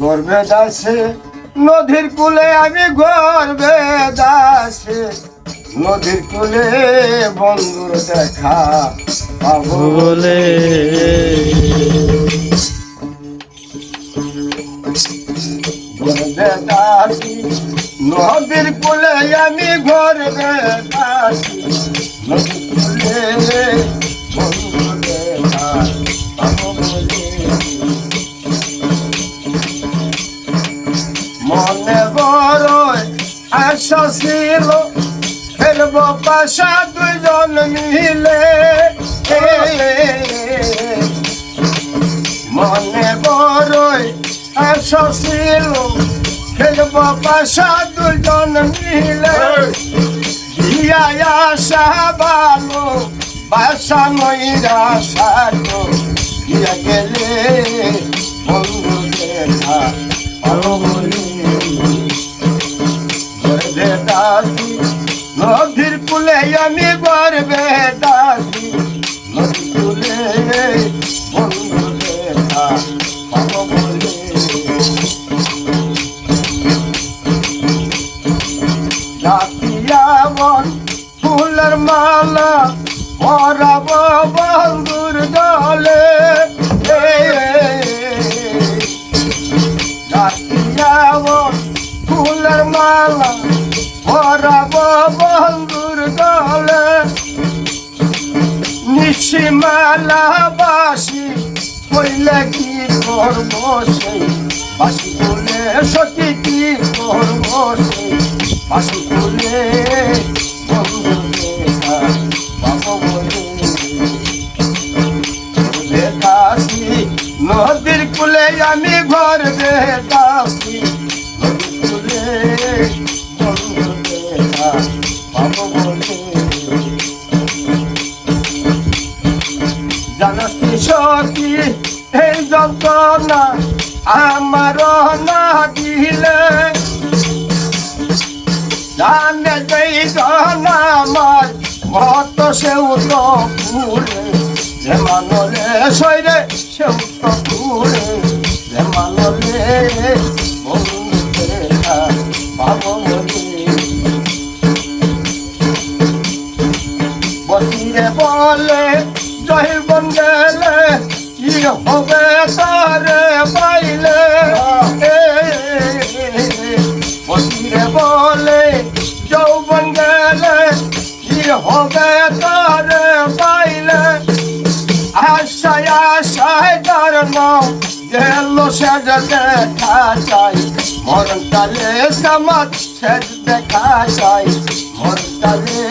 গর্বে দাসে নদীর কূলে আমি গর্বে দাসে নদীর কুলে বন্ধুর দেখা পাবো। বলে। গর্বে দাসি নদীর কুলে আমি গর্বে দাসি নদীর কূলে মনে বড় আশা ছিল ফেলব পাশা দুজন মিলে। মনে বড় আশা ছিল ফেলব পাশা দুজন মিলে। দিয়া আশা ভালো, বাসা সাজো দিয়া গেলে বন্ধু দেখা দাসি। নদীর কুলে আমি গর্বে দাসি। নদীর কুলে বন্ধু দেখা পাবো বলে ফুলের মালা পরাব বন্ধুর জাতিয়াবন ফুলের নিশিমালা বাসি কইলে কি করব সেই? বাসি বলে সত্যি কি করব সেই? বাসি বলে নদীর কুলে আমি ঘর বেতাসি জানতি সখী? এই যন্ত্রণা আমার না দিলে জানে যেই আমার মত সেও তো ফুলে যে মানলে সইরে সেও তো ফুলে যে মানলে বসিরে বলে জয়বন গেলে কি হবে তারে পাইলে? বসিরে বলে যৌবন গেলে কি হবে তারে পাইলে? আশায় আশায় কারণ গেল সেজ দেখা চাই। মরণ কালে সমাজ সেজ দেখা চাই। মরণ কালে